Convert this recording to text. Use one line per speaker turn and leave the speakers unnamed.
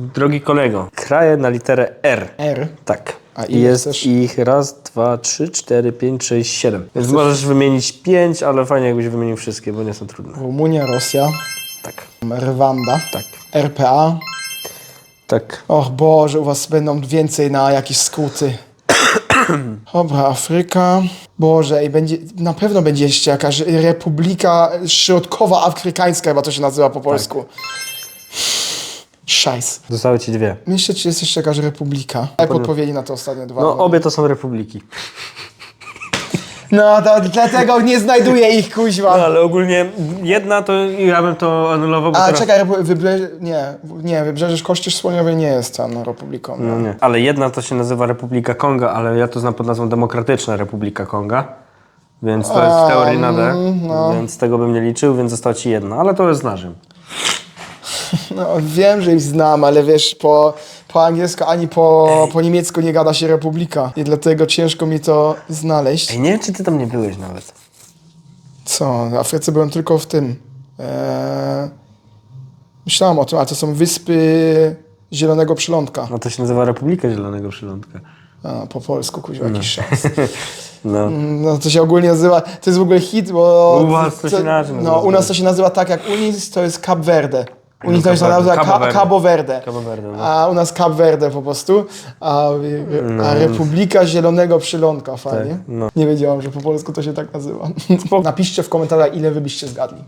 Drogi kolego, kraje na literę R.
R.
Tak.
A
I
ile
jest
chcesz?
ich raz, dwa, trzy, cztery, pięć, sześć, siedem. Więc możesz wymienić pięć, ale fajnie jakbyś wymienił wszystkie, bo nie są trudne.
Rumunia, Rosja,
Tak,
Rwanda,
tak,
RPA.
tak.
Och Boże, u was będą więcej na jakieś skróty. Dobra, Afryka. Boże, i będzie, na pewno będzie jeszcze jakaś Republika Środkowa Afrykańska, chyba to się nazywa po polsku. Szajs.
Zostały ci dwie.
Myślę, czy jest jeszcze jakaś republika. Jak podpowiedzi na te ostatnie dwa?
No, obie to są republiki.
No, to dlatego nie znajduję ich,
No,
kuźwa.
ale ogólnie jedna to ja bym to anulował, bo
A
teraz...
czekaj, Repu- wybrzeże, nie, nie, Wybrzeże Kościusz Słoniowej nie jest tam republiką.
No nie. Ale jedna to się nazywa Republika Konga, ale ja to znam pod nazwą Demokratyczna Republika Konga. Więc to jest w teorii na D,
no.
więc tego bym nie liczył, więc została ci jedna, ale to jest znaczym.
No, wiem, że ich znam, ale wiesz, po, po angielsku ani po, po niemiecku nie gada się republika. I dlatego ciężko mi to znaleźć.
Ej, nie wiem, czy ty tam nie byłeś nawet.
Co? W Afryce byłem tylko w tym. Eee, myślałem o tym, ale to są wyspy Zielonego Przylądka.
No to się nazywa Republika Zielonego Przylądka.
A, po polsku, kuźwa, jakiś szans.
No.
No to się ogólnie nazywa, to jest w ogóle hit, bo...
U was to się inaczej
No,
nazywa.
u nas to się nazywa tak jak u to jest Cap Verde. U nich to się
Cabo
nazywa. Cabo,
Cabo Verde.
Cabo Verde.
Cabo Verde, no.
A u nas Cap Verde po prostu. A, a Republika Zielonego Przylądka, fajnie.
no.
Nie wiedziałam, że po polsku to się tak nazywa. Napiszcie w komentarzach, ile wy byście zgadli.